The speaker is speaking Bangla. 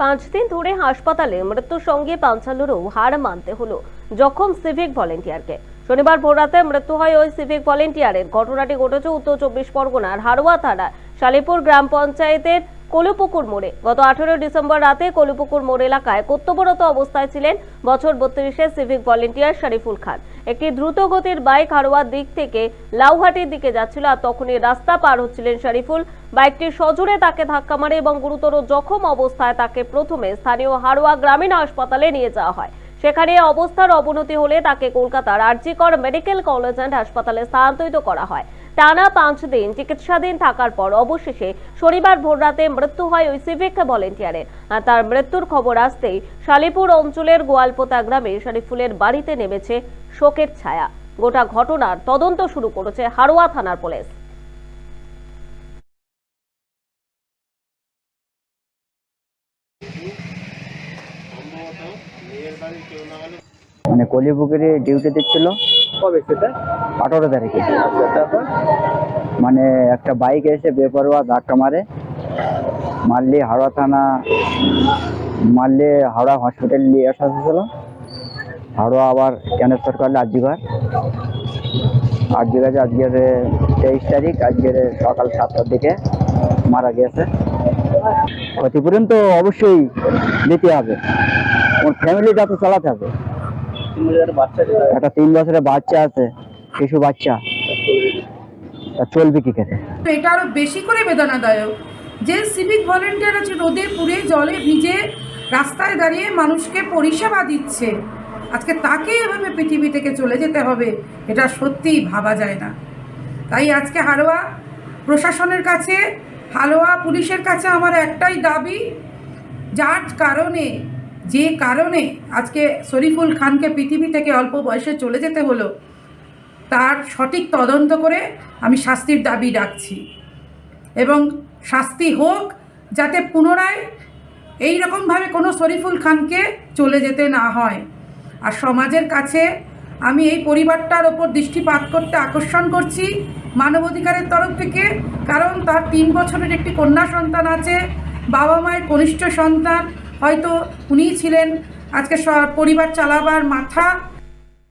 পাঁচ দিন ধরে হাসপাতালে মৃত্যুর সঙ্গে পাঞ্চালুরও হার মানতে হলো জখম সিভিক ভলেন্টিয়ারকে। শনিবার ভোররাতে মৃত্যু হয় ওই সিভিক ভলেন্টিয়ারের। ঘটনাটি ঘটেছে উত্তর চব্বিশ পরগনার হারোয়া থানার শালিপুর গ্রাম পঞ্চায়েতের কলুপুকুর মোড়ে। গত আঠেরো ডিসেম্বর রাতে কলুপুকুর মোড় এলাকায় কর্তব্যরত অবস্থায় ছিলেন বছর বত্রিশের সিভিক ভলেন্টিয়ার শরীফুল খান। একটি দ্রুত গতির বাইক হারোয়ার দিক থেকে লাউহাটির দিকে যাচ্ছিল আর তখনই রাস্তা পার হচ্ছিলেন শরীফুল। বাইকটি সজোরে তাকে ধাক্কা মারে এবং গুরুতর জখম অবস্থায় তাকে প্রথমে স্থানীয় হারোয়া গ্রামীণ হাসপাতালে নিয়ে যাওয়া হয়। সেখানে অবস্থার অবনতি হলে তাকে কলকাতার আরজিকর মেডিকেল কলেজ অ্যান্ড হাসপাতালে স্থানান্তরিত করা হয়। টানা পাঁচ দিন চিকিৎসাধীন থাকার পর অবশেষে শনিবার ভোররাতে মৃত্যু হয় ওই সিভিক ভলেন্টিয়ারের আর তার মৃত্যুর খবর আসতেই শালিপুর অঞ্চলের গোয়ালপোতা গ্রামে শরীফুলের বাড়িতে নেমেছে শোকের ছায়া। গোটা ঘটনার তদন্ত শুরু করেছে হারোয়া থানার পুলিশ। মানে কলিপুকুরে ডিউটি দিচ্ছিল কবে সেটা? আঠারো তারিখে। আচ্ছা মানে একটা বাইক এসে বেপরোয়া ধাক্কা মারে। মারলি হাওড়া থানা মারলি হাওড়া হসপিটাল নিয়ে আসা হয়েছিল। হাওড়া আবার ট্রান্সফার করলে আর্জিঘর আর্জিঘর আজকের তেইশ তারিখ আজকের সকাল সাতটার দিকে মারা গেছে ক্ষতিপূরণ তো অবশ্যই দিতে হবে। ওর ফ্যামিলিটা তো চালাতে হবে তিন হাজার বাচ্চা যেটা একটা তিন বছরের বাচ্চা আছে শিশু বাচ্চা। তা চলবে কি করে? তো এটা আরও বেশি করে বেদনাদায়ক যে সিভিক ভলেন্টিয়ার আছে রোদে পুড়ে জলে ভিজে রাস্তায় দাঁড়িয়ে মানুষকে পরিষেবা দিচ্ছে। আজকে তাকে এভাবে পৃথিবী থেকে চলে যেতে হবে এটা সত্যিই ভাবা যায় না। তাই আজকে হারোয়া প্রশাসনের কাছে হালোয়া পুলিশের কাছে আমার একটাই দাবি যার কারণে যে কারণে আজকে শরীফুল খানকে পৃথিবী থেকে অল্প বয়সে চলে যেতে হলো, তার সঠিক তদন্ত করে আমি শাস্তির দাবি রাখছি। এবং শাস্তি হোক, যাতে পুনরায় এই রকমভাবে কোনো শরীফুল খানকে চলে যেতে না হয়। আর সমাজের কাছে আমি এই পরিবারটার ওপর দৃষ্টিপাত করতে আকর্ষণ করছি মানবাধিকারের তরফ থেকে, কারণ তার তিন বছরের একটি কন্যা সন্তান আছে বাবা মায়ের কনিষ্ঠ সন্তান হয়তো উনিই ছিলেন আজকে পরিবার চালাবার মাথা